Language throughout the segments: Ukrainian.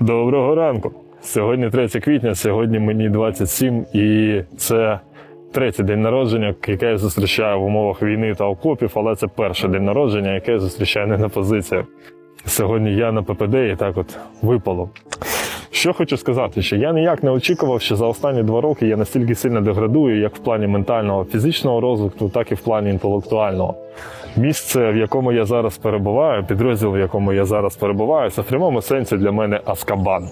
Доброго ранку. Сьогодні 3 квітня, сьогодні мені 27, і це третій день народження, яке я зустрічаю в умовах війни та окопів, але це перший день народження, яке я зустрічаю не на позиціях. Сьогодні я на ППД і так от випало. Що хочу сказати, що я ніяк не очікував, що за останні два роки я настільки сильно деградую, як в плані ментального, фізичного розвитку, так і в плані інтелектуального. Місце, в якому я зараз перебуваю, підрозділ, в якому я зараз перебуваю, це в прямому сенсі для мене Аскабан.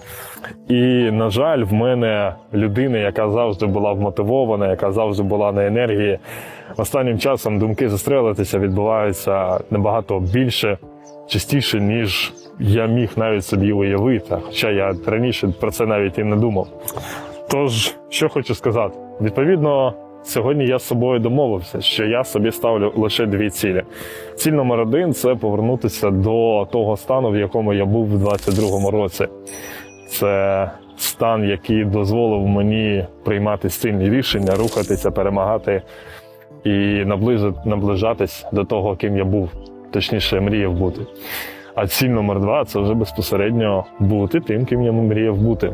І, на жаль, в мене людина, яка завжди була вмотивована, яка завжди була на енергії. Останнім часом думки застрелитися відбуваються набагато більше, частіше, ніж я міг навіть собі уявити. Хоча я раніше про це навіть і не думав. Тож, що хочу сказати, відповідно. Сьогодні я з собою домовився, що я собі ставлю лише дві цілі. Ціль номер один це повернутися до того стану, в якому я був у 22-му році. Це стан, який дозволив мені приймати стильні рішення, рухатися, перемагати і наближа- наближатись до того, ким я був, точніше, мріяв бути. А ціль номер два це вже безпосередньо бути тим, ким я мріяв бути.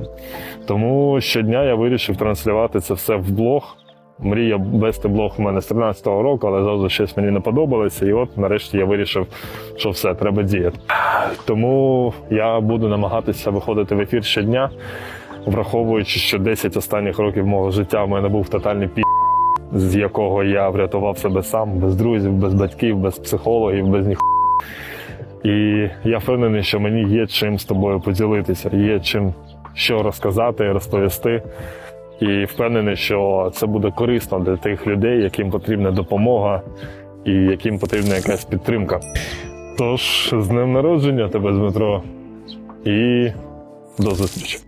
Тому щодня я вирішив транслювати це все в блог. Мрія вести блог у мене з 13-го року, але завжди щось мені не подобалося. І от нарешті я вирішив, що все, треба діяти. Тому я буду намагатися виходити в ефір щодня, враховуючи, що 10 останніх років мого життя в мене був тотальний пі, з якого я врятував себе сам, без друзів, без батьків, без психологів, без ніхто. І я впевнений, що мені є чим з тобою поділитися, є чим що розказати, розповісти. І впевнений, що це буде корисно для тих людей, яким потрібна допомога і яким потрібна якась підтримка. Тож, з днем народження тебе, Дмитро, і до зустрічі.